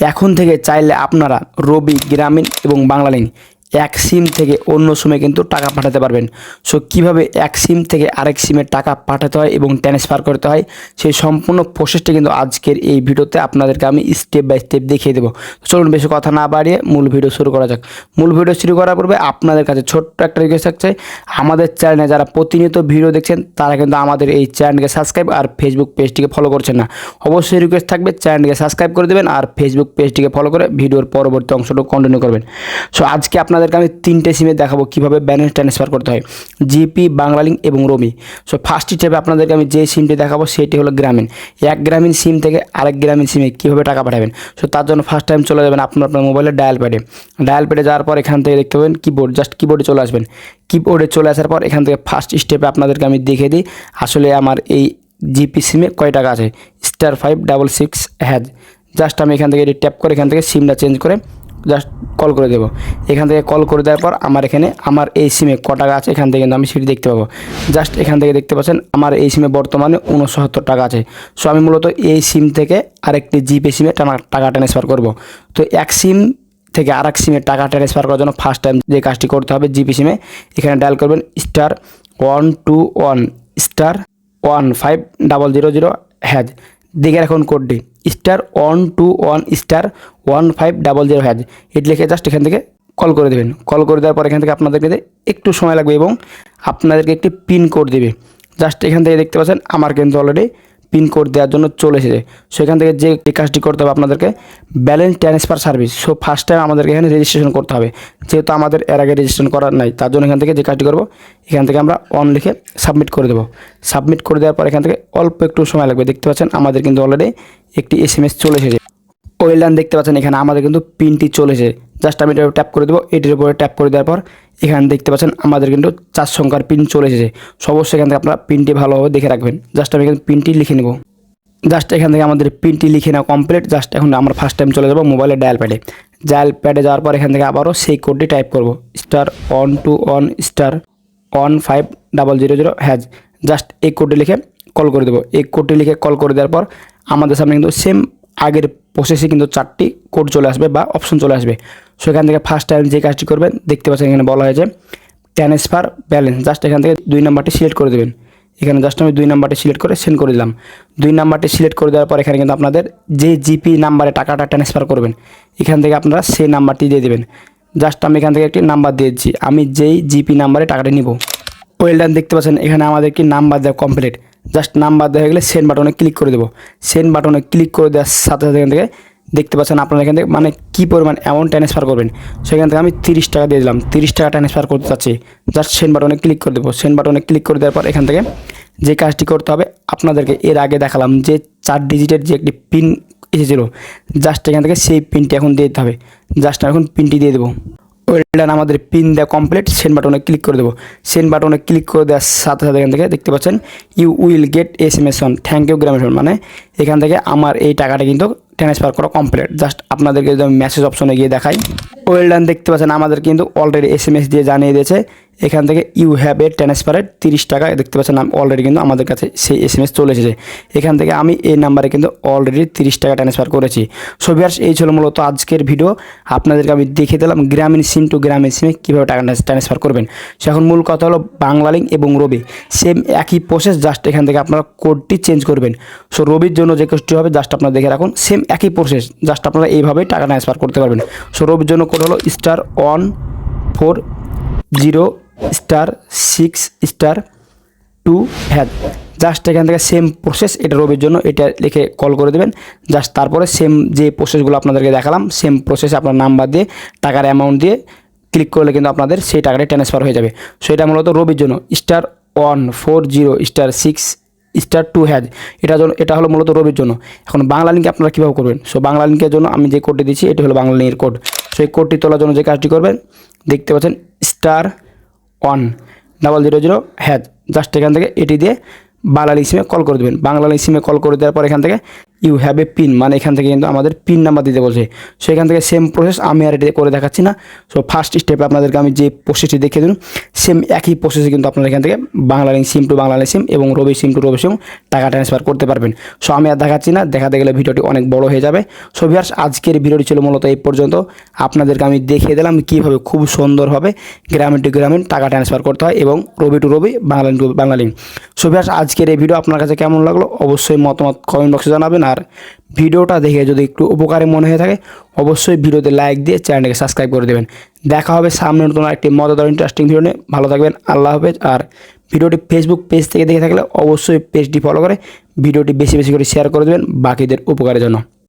এখন থেকে চাইলে আপনারা রবি গ্রামীণ এবং বাংলালিঙ্ক এক সিম থেকে অন্য সিমে কিন্তু টাকা পাঠাতে পারবেন। সো কীভাবে এক সিম থেকে আরেক সিমে টাকা পাঠাতে হয় এবং ট্রান্সফার করতে হয়, সেই সম্পূর্ণ প্রসেসটা কিন্তু আজকের এই ভিডিওতে আপনাদেরকে আমি স্টেপ বাই স্টেপ দেখিয়ে দেবো। চলুন বেশি কথা না বাড়িয়ে মূল ভিডিও শুরু করা যাক। মূল ভিডিও শুরু করার পূর্বে আপনাদের কাছে ছোট্ট একটা রিকোয়েস্ট থাকছে। আমাদের চ্যানেলে যারা প্রতিনিয়ত ভিডিও দেখছেন, তারা কিন্তু আমাদের এই চ্যানেলকে সাবস্ক্রাইব আর ফেসবুক পেজটিকে ফলো করছেন না। অবশ্যই রিকোয়েস্ট থাকবে চ্যানেলকে সাবস্ক্রাইব করে দেবেন আর ফেসবুক পেজটিকে ফলো করে ভিডিওর পরবর্তী অংশটুকু কন্টিনিউ করবেন। সো আজকে আপনাদেরকে আমি তিনটে সিমে দেখাবো কীভাবে ব্যালেন্স ট্রান্সফার করতে হয়। জিপি বাংলালিঙ্ক এবং রোমি সো ফার্স্ট হিসেবে আপনাদেরকে আমি যে সিমটি দেখাবো সেটি হলো গ্রামীণ এক গ্রামীণ সিম থেকে আরেক গ্রামীণ সিমে কীভাবে টাকা পাঠাবেন? সো তার জন্য ফার্স্ট টাইম চলে যাবেন আপনার আপনার মোবাইলে ডায়াল প্যাডে ডায়াল প্যাডে যাওয়ার পর এখান থেকে দেখতে পাবেন কিবোর্ড জাস্ট কিবোর্ডে চলে আসবেন। কিবোর্ডে চলে আসার পর এখান থেকে ফার্স্ট স্টেপে আপনাদেরকে আমি দেখে দিই, আসলে আমার এই জিপি সিমে কয় টাকা আছে। Star five double six hash just আমি এখান থেকে এটি ট্যাপ করে এখান থেকে সিমটা চেঞ্জ করে জাস্ট কল করে দেবো। এখান থেকে কল করে দেওয়ার পর আমার এখানে আমার এই সিমে ক টাকা আছে, এখান থেকে কিন্তু আমি সেটি দেখতে পাবো। জাস্ট এখান থেকে দেখতে পাচ্ছেন আমার এই সিমে বর্তমানে উনসত্তর টাকা আছে। সো আমি মূলত এই সিম থেকে আরেকটি জিপে সিমে টাকা ট্রান্সফার করব। তো এক সিম থেকে আরেক সিমে টাকা ট্রান্সফার করার জন্য ফার্স্ট টাইম যে কাজটি করতে হবে জিপি সিমে এখানে ডায়াল করবেন star one two one star one five double zero zero hash দেখে রাখুন কোডটি star one two one star one five double zero hash এটি লিখে জাস্ট এখান থেকে কল করে দেবেন। কল করে দেওয়ার পর এখান থেকে আপনাদেরকে একটু সময় লাগবে এবং আপনাদেরকে একটি পিন কোড দেবে। জাস্ট এখান থেকে দেখতে পাচ্ছেন, আমার কিন্তু অলরেডি পিন কোড দেওয়ার জন্য চলে এসেছে। সো এখান থেকে যে কাজটি করতে হবে আপনাদেরকে, balance transfer service. So first time আমাদেরকে এখানে রেজিস্ট্রেশন করতে হবে। যেহেতু আমাদের এর আগে রেজিস্ট্রেশন করা নাই, তার জন্য এখান থেকে যে কাজটি করব, এখান থেকে আমরা অন লিখে সাবমিট করে দেবো। সাবমিট করে দেওয়ার পর এখান থেকে অল্প একটু সময় লাগবে। দেখতে পাচ্ছেন, আমাদের কিন্তু অলরেডি একটি এস এম এস চলে এসেছে। ওয়েল ডান দেখতে পাচ্ছেন, এখানে আমাদের কিন্তু পিনটি চলেছে জাস্ট আমি এটা ট্যাপ করে দেবো, এটির উপরে ট্যাপ করে দেওয়ার পর এখানে দেখতে পাচ্ছেন আমাদের কিন্তু চার সংখ্যার পিন চলে এসেছে। অবশ্যই এখান থেকে আপনারা পিনটি ভালোভাবে দেখে রাখবেন। জাস্ট আমি এখানে পিনটি লিখে নেব। জাস্ট এখান থেকে আমাদের পিনটি লিখে নেওয়া কমপ্লিট জাস্ট এখন আমরা ফার্স্ট টাইম চলে যাব মোবাইলের ডায়াল প্যাডে ডায়াল প্যাডে যাওয়ার পর এখান থেকে আবারও সেই কোডটি টাইপ করব। Star one two one star one five double zero zero hash just এই কোডটি লিখে কল করে দেবো। এই কোডটি লিখে কল করে দেওয়ার পর আমাদের সামনে কিন্তু সেম আগের প্রসেসে কিন্তু চারটি কোড চলে আসবে বা অপশন চলে আসবে। সো এখান থেকে ফার্স্ট টাইম যে কাজটি করবেন, দেখতে পাচ্ছেন এখানে বলা হয়েছে ট্রান্সফার ব্যালেন্স জাস্ট এখান থেকে দুই নাম্বারটি সিলেক্ট করে দেবেন। এখানে জাস্ট আমি দুই নাম্বারটি সিলেক্ট করে সেন্ড করে দিলাম। দুই নাম্বারটি সিলেক্ট করে দেওয়ার পর এখানে কিন্তু আপনাদের যে জিপি নাম্বারে টাকাটা ট্রান্সফার করবেন, এখান থেকে আপনারা সেই নাম্বারটি দিয়ে দেবেন। জাস্ট আমি এখান থেকে একটি নাম্বার দিয়ে দিচ্ছি। আমি যেই জিপি নাম্বারে টাকাটা নিব। ওয়েল ডান দেখতে পাচ্ছেন এখানে আমাদের কি নাম্বার দেওয়া কমপ্লিট জাস্ট নাম্বার হয়ে গেলে সেন্ড বাটনে ক্লিক করে দেবো। সেন্ড বাটনে ক্লিক করে দেওয়ার সাথে সাথে এখান থেকে দেখতে পাচ্ছেন আপনারা এখান থেকে মানে কী পরিমাণ অ্যামাউন্ট ট্রান্সফার করবেন। সেখান থেকে আমি তিরিশ টাকা দিয়ে দিলাম। তিরিশ টাকা ট্রান্সফার করতে চাচ্ছি। জাস্ট সেন্ড বাটনে ক্লিক করে দেবো। সেন্ড বাটনে ক্লিক করে দেওয়ার পর এখান থেকে যে কাজটি করতে হবে আপনাদেরকে এর আগে দেখালাম যে চার ডিজিটের যে একটি পিন এসেছিল, জাস্ট এখান থেকে সেই পিনটি এখন দিয়ে দিতে হবে। জাস্ট এখন পিনটি দিয়ে দেবো। ওয়েলডান আমাদের পিন দেওয়া কমপ্লিট সেন্ড বাটনে ক্লিক করে দেবো। সেন্ড বাটনে ক্লিক করে দেওয়ার সাথে সাথে এখান থেকে দেখতে পাচ্ছেন you will get S M S on thank you গ্রামেশন মানে এখান থেকে আমার এই টাকাটা কিন্তু ট্রান্সফার করা কমপ্লিট জাস্ট আপনাদেরকে যদি আমি মেসেজ অপশনে গিয়ে দেখাই। ওয়েলডান দেখতে পাচ্ছেন, আমাদের কিন্তু অলরেডি এস এম এস দিয়ে জানিয়ে দিয়েছে। এখান থেকে ইউ হ্যাভ এ ট্রান্সফারের তিরিশ টাকা, দেখতে পাচ্ছেন অলরেডি কিন্তু আমাদের কাছে সেই এস এম এস চলে এসেছে। এখান থেকে আমি এই নাম্বারে কিন্তু অলরেডি তিরিশ টাকা ট্রান্সফার করেছি। সো ভিয়ার্স এই ছিল মূলত আজকের ভিডিও আপনাদেরকে আমি দেখিয়ে দিলাম গ্রামীণ সিম টু গ্রামীণ সিমে কীভাবে টাকা ট্রান্সফার করবেন। সো এখন মূল কথা হলো বাংলালিঙ্ক এবং রবি। সেম একই প্রসেস জাস্ট এখান থেকে আপনারা কোডটি চেঞ্জ করবেন। সো রবির জন্য যে কোডটি হবে জাস্ট আপনারা দেখে রাখুন। সেম একই প্রসেস জাস্ট আপনারা এইভাবেই টাকা ট্রান্সফার করতে পারবেন। সো রবির জন্য কোড হলো star one four zero star six star two hash just এখান থেকে সেম প্রসেস এটা রবির জন্য এটা লিখে কল করে দেবেন। জাস্ট তারপরে সেম যে প্রসেসগুলো আপনাদেরকে দেখালাম সেম প্রসেসে আপনার নাম্বার দিয়ে, টাকার অ্যামাউন্ট দিয়ে ক্লিক করলে কিন্তু আপনাদের সেই টাকাটা ট্রান্সফার হয়ে যাবে। সো এটা মূলত রবির জন্য star one four zero star six star two hash এটা জন্য, এটা হলো মূলত রবির জন্য। এখন বাংলা লিঙ্কে আপনারা কীভাবে করবেন? সো বাংলা লিঙ্কের জন্য আমি যে কোডটি দিচ্ছি এটি হলো বাংলা লিঙ্কের কোড সো এই কোডটি তোলার জন্য যে কাজটি করবেন, দেখতে পাচ্ছেন star one double zero zero hash just এখান থেকে এটি দিয়ে বাংলা সিমে কল করে দেবেন। বাংলা সিমে কল করে দেওয়ার পর এখান থেকে ইউ হ্যাভ এ পিন মানে এখান থেকে কিন্তু আমাদের পিন নাম্বার দিতে বলছে। সো এখান থেকে সেম প্রসেস আমি আর এটা করে দেখাচ্ছি না। সো ফার্স্ট স্টেপে আপনাদেরকে আমি যে প্রসেসটি দেখিয়ে দিন সেম একই প্রসেসে কিন্তু আপনারা এখান থেকে Banglalink sim to Banglalink sim এবং রবি সিম টু রবি সিম টাকা ট্রান্সফার করতে পারবেন। সো আমি আর দেখাচ্ছি না, দেখাতে গেলে ভিডিওটি অনেক বড় হয়ে যাবে। সো ভিউয়ার্স আজকের ভিডিওটি ছিল মূলত এই পর্যন্ত। আপনাদেরকে আমি দেখিয়ে দিলাম কীভাবে খুব সুন্দরভাবে গ্রামীণ টু গ্রামীণ টাকা ট্রান্সফার করতে হয় এবং Robi to Robi, Bangla to Banglalink so viewers আজকের এই ভিডিও আপনার কাছে কেমন লাগল? অবশ্যই মতামত কমেন্ট বক্সে জানাবেন। আর ভিডিওটা দেখে যদি একটু উপকারে মনে হয়ে থাকে, অবশ্যই ভিডিওতে লাইক দিয়ে চ্যানেলটাকে সাবস্ক্রাইব করে দেবেন। দেখা হবে সামনে নতুন একটি মজাদার ইন্টারেস্টিং ভিডিও নিয়ে। ভালো থাকবেন, আল্লাহ হাফেজ। আর ভিডিওটি ফেসবুক পেজ থেকে দেখে থাকলে অবশ্যই পেজটি ফলো করে, ভিডিওটি বেশি বেশি করে শেয়ার করে দেবেন বাকিদের উপকারের জন্য।